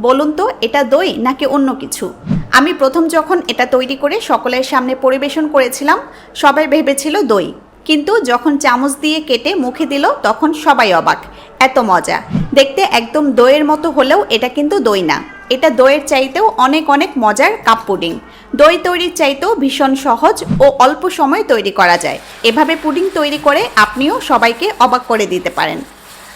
বলুন তো, এটা দই নাকি অন্য কিছু? আমি প্রথম যখন এটা তৈরি করে সকলের সামনে পরিবেশন করেছিলাম, সবাই ভেবেছিল দই। কিন্তু যখন চামচ দিয়ে কেটে মুখে দিল, তখন সবাই অবাক। এত মজা। দেখতে একদম দইয়ের মতো হলেও এটা কিন্তু দই না। এটা দইয়ের চাইতেও অনেক অনেক মজার কাপ পুডিং। দই তৈরির চাইতেও ভীষণ সহজ ও অল্প সময় তৈরি করা যায়। এভাবে পুডিং তৈরি করে আপনিও সবাইকে অবাক করে দিতে পারেন।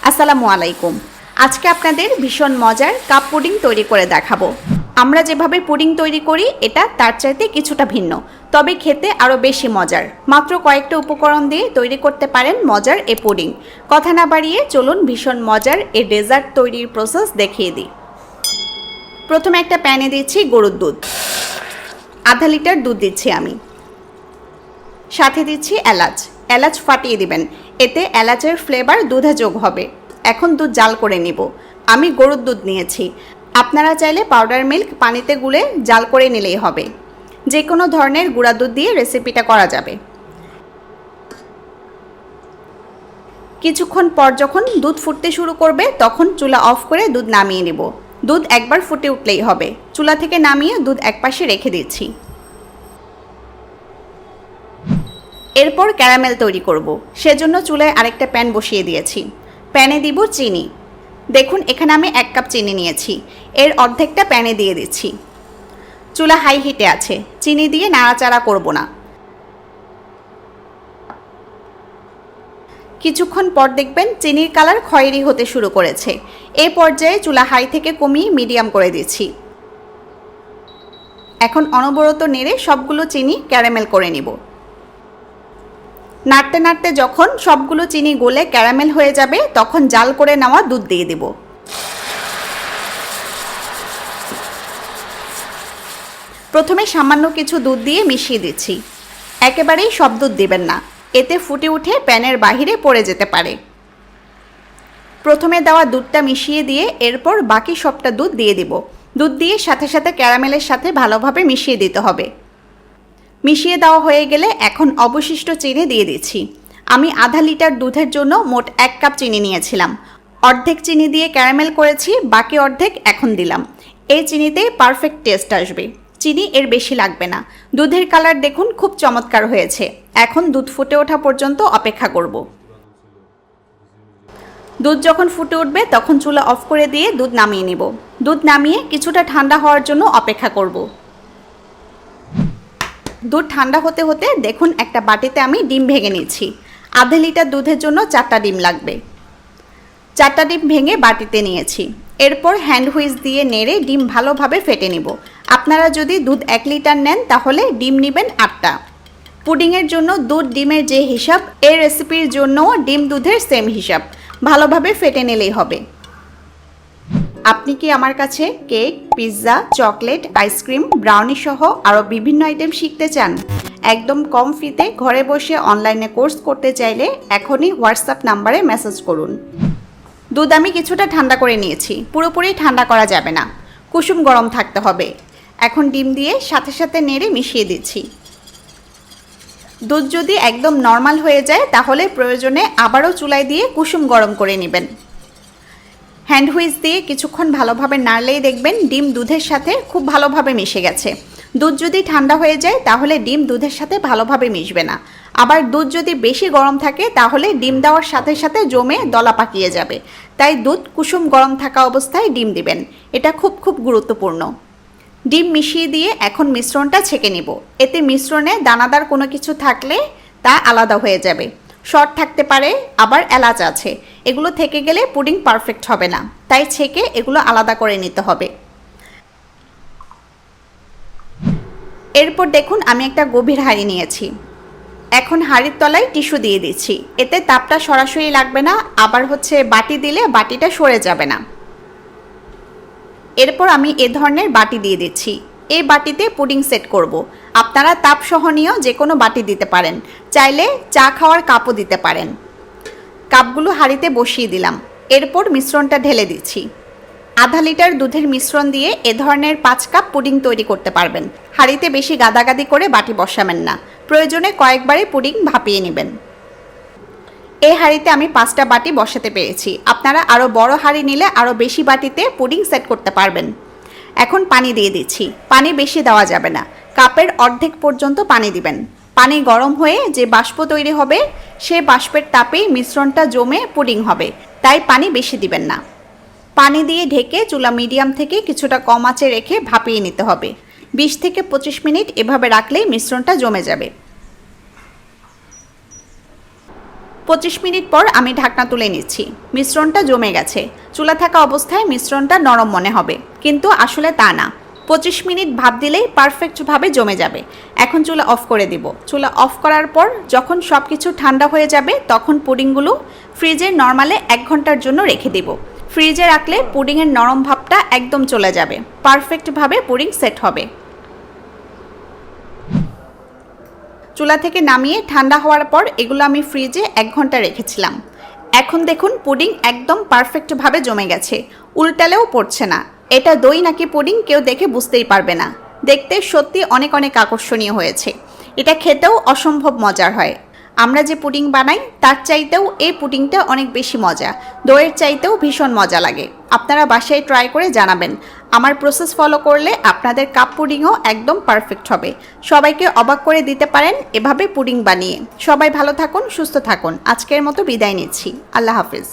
আসসালামু আলাইকুম। আজকে আপনাদের ভীষণ মজার কাপ পুডিং তৈরি করে দেখাবো। আমরা যেভাবে পুডিং তৈরি করি, এটা তার চাইতে কিছুটা ভিন্ন, তবে খেতে আরও বেশি মজার। মাত্র কয়েকটা উপকরণ দিয়ে তৈরি করতে পারেন মজার এ পুডিং। কথা না বাড়িয়ে চলুন ভীষণ মজার এ ডেজার্ট তৈরির প্রসেস দেখিয়ে দিই। প্রথমে একটা প্যানে দিচ্ছি গরুর দুধ। আধা লিটার দুধ দিচ্ছি আমি। সাথে দিচ্ছি এলাচ। এলাচ ফাটিয়ে দিবেন। এতে এলাচের ফ্লেভার দুধে যোগ হবে। এখন দুধ জাল করে নিব। আমি গরুর দুধ নিয়েছি। আপনারা চাইলে পাউডার মিল্ক পানিতে গুলে জাল করে নিলেই হবে। যে কোনো ধরনের গুঁড়া দুধ দিয়ে রেসিপিটা করা যাবে। কিছুক্ষণ পর যখন দুধ ফুটতে শুরু করবে, তখন চুলা অফ করে দুধ নামিয়ে নেব। দুধ একবার ফুটে উঠলেই হবে। চুলা থেকে নামিয়ে দুধ একপাশে রেখে দিচ্ছি। এরপর ক্যারামেল তৈরি করব। সেজন্য চুলায় আরেকটা প্যান বসিয়ে দিয়েছি। প্যানে দিব চিনি। দেখুন, এখানে আমি এক কাপ চিনি নিয়েছি। এর অর্ধেকটা প্যানে দিয়ে দিচ্ছি। চুলা হাই হিটে আছে। চিনি দিয়ে নাড়াচাড়া করব না। কিছুক্ষণ পর দেখবেন চিনির কালার খয়েরি হতে শুরু করেছে। এ পর্যায়ে চুলা হাই থেকে কমিয়ে মিডিয়াম করে দিচ্ছি। এখন অনবরত নেড়ে সবগুলো চিনি ক্যারামেল করে নিব। নাড়তে নাড়তে যখন সবগুলো চিনি গলে ক্যারামেল হয়ে যাবে, তখন জাল করে নেওয়া দুধ দিয়ে দেব। প্রথমে সামান্য কিছু দুধ দিয়ে মিশিয়ে দিচ্ছি। একেবারেই সব দুধ দেবেন না। এতে ফুটে উঠে প্যানের বাহিরে পড়ে যেতে পারে। প্রথমে দেওয়া দুধটা মিশিয়ে দিয়ে এরপর বাকি সবটা দুধ দিয়ে দিব। দুধ দিয়ে সাথে সাথে ক্যারামেলের সাথে ভালোভাবে মিশিয়ে দিতে হবে। মিশিয়ে দেওয়া হয়ে গেলে এখন অবশিষ্ট চিনি দিয়ে দিচ্ছি। আমি আধা লিটার দুধের জন্য মোট এক কাপ চিনি নিয়েছিলাম। অর্ধেক চিনি দিয়ে ক্যারামেল করেছি, বাকি অর্ধেক এখন দিলাম। এই চিনিতে পারফেক্ট টেস্ট আসবে। চিনি এর বেশি লাগবে না। দুধের কালার দেখুন, খুব চমৎকার হয়েছে। এখন দুধ ফুটে ওঠা পর্যন্ত অপেক্ষা করব। দুধ যখন ফুটে উঠবে, তখন চুলা অফ করে দিয়ে দুধ নামিয়ে নিব। দুধ নামিয়ে কিছুটা ঠান্ডা হওয়ার জন্য অপেক্ষা করব। দুধ ঠান্ডা হতে হতে দেখুন একটা বাটিতে আমি ডিম ভেঙে নিয়েছি। আধা লিটার দুধের জন্য চারটা ডিম লাগবে। চারটা ডিম ভেঙে বাটিতে নিয়েছি। এরপর হ্যান্ড হুইস দিয়ে নেড়ে ডিম ভালোভাবে ফেটে নিব। আপনারা যদি দুধ এক লিটার নেন, তাহলে ডিম নেবেন আটটা। পুডিংয়ের জন্য দুধ ডিমের যে হিসাব এই রেসিপির জন্যও ডিম দুধের সেম হিসাব। ভালোভাবে ফেটে নিলেই হবে। আপনি কি আমার কাছে cake, pizza, chocolate, ice cream, brownie সহ আরও বিভিন্ন আইটেম শিখতে চান? একদম কম ফিতে ঘরে বসে অনলাইনে কোর্স করতে চাইলে এখনই হোয়াটসঅ্যাপ নাম্বারে মেসেজ করুন। দুধ আমি কিছুটা ঠান্ডা করে নিয়েছি, পুরোপুরি ঠান্ডা করা যাবে না। কুসুম গরম থাকতে হবে। এখন ডিম দিয়ে সাথে সাথে নেড়ে মিশিয়ে দিচ্ছি। দুধ যদি একদম নর্মাল হয়ে যায় তাহলে প্রয়োজনে আবারও চুলায় দিয়ে কুসুম গরম করে নেবেন। হ্যান্ড হুইস দিয়ে কিছুক্ষণ ভালোভাবে নাড়লেই দেখবেন ডিম দুধের সাথে খুব ভালোভাবে মিশে গেছে। দুধ যদি ঠান্ডা হয়ে যায়, তাহলে ডিম দুধের সাথে ভালোভাবে মিশবে না। আবার দুধ যদি বেশি গরম থাকে, তাহলে ডিম দেওয়ার সাথে সাথে জমে দলা পাকিয়ে যাবে। তাই দুধ কুসুম গরম থাকা অবস্থায় ডিম দিবেন। এটা খুব খুব গুরুত্বপূর্ণ। ডিম মিশিয়ে দিয়ে এখন মিশ্রণটা ছেঁকে নিব। এতে মিশ্রণে দানাদার কোনো কিছু থাকলে তা আলাদা হয়ে যাবে। শর্ট থাকতে পারে, আবার এলাচ আছে। এগুলো থেকে গেলে পুডিং পারফেক্ট হবে না। তাই ছেঁকে এগুলো আলাদা করে নিতে হবে। এরপর দেখুন আমি একটা গভীর হাঁড়ি নিয়েছি। এখন হাঁড়ির তলায় টিস্যু দিয়ে দিচ্ছি। এতে তাপটা সরাসরি লাগবে না, আবার হচ্ছে বাটি দিলে বাটিটা সরে যাবে না। এরপর আমি এ ধরনের বাটি দিয়ে দিচ্ছি। এই বাটিতে পুডিং সেট করব। আপনারা তাপ সহনীয় যে কোনো বাটি দিতে পারেন। চাইলে চা খাওয়ার কাপও দিতে পারেন। কাপগুলো হাঁড়িতে বসিয়ে দিলাম। এরপর মিশ্রণটা ঢেলে দিচ্ছি। আধা লিটার দুধের মিশ্রণ দিয়ে এ ধরনের পাঁচ কাপ পুডিং তৈরি করতে পারবেন। হাঁড়িতে বেশি গাদাগাদি করে বাটি বসাবেন না। প্রয়োজনে কয়েকবারে পুডিং ভাপিয়ে নেবেন। এই হাঁড়িতে আমি পাঁচটা বাটি বসাতে পেরেছি। আপনারা আরও বড় হাঁড়ি নিলে আরও বেশি বাটিতে পুডিং সেট করতে পারবেন। এখন পানি দিয়ে দিচ্ছি। পানি বেশি দেওয়া যাবে না। কাপের অর্ধেক পর্যন্ত পানি দিবেন। পানি গরম হয়ে যে বাষ্প তৈরি হবে, সে বাষ্পের তাপেই মিশ্রণটা জমে পুডিং হবে। তাই পানি বেশি দিবেন না। পানি দিয়ে ঢেকে চুলা মিডিয়াম থেকে কিছুটা কম আঁচে রেখে ভাপিয়ে নিতে হবে। বিশ থেকে পঁচিশ মিনিট এভাবে রাখলেই মিশ্রণটা জমে যাবে। পঁচিশ মিনিট পর আমি ঢাকনা তুলে নিচ্ছি। মিশ্রণটা জমে গেছে। চুলা থাকা অবস্থায় মিশ্রণটা নরম মনে হবে। কিন্তু আসলে তা না। পঁচিশ মিনিট ভাপ দিলেই পারফেক্টভাবে জমে যাবে। এখন চুলা অফ করে দিব। চুলা অফ করার পর যখন সব কিছু ঠান্ডা হয়ে যাবে, তখন পুডিংগুলো ফ্রিজে নর্মালে এক ঘণ্টার জন্য রেখে দিব। ফ্রিজে রাখলে পুডিংয়ের নরম ভাবটা একদম চলে যাবে। পারফেক্টভাবে পুডিং সেট হবে। চুলা থেকে নামিয়ে ঠান্ডা হওয়ার পর এগুলো আমি ফ্রিজে এক ঘণ্টা রেখেছিলাম। এখন দেখুন পুডিং একদম পারফেক্টভাবে জমে গেছে। উল্টালেও পড়ছে না। এটা দই নাকি পুডিং কেউ দেখে বুঝতেই পারবে না। দেখতে সত্যি অনেক অনেক আকর্ষণীয় হয়েছে। এটা খেতেও অসম্ভব মজার হয়। আমরা যে পুডিং বানাই, তার চাইতেও এই পুডিংটা অনেক বেশি মজা। দইয়ের চাইতেও ভীষণ মজা লাগে। আপনারা বাসায় ট্রাই করে জানাবেন। আমার প্রসেস ফলো করলে আপনাদের কাপ পুডিংও একদম পারফেক্ট হবে। সবাইকে অবাক করে দিতে পারেন এভাবে পুডিং বানিয়ে। সবাই ভালো থাকুন, সুস্থ থাকুন। আজকের মতো বিদায় নিচ্ছি। আল্লাহ হাফিজ।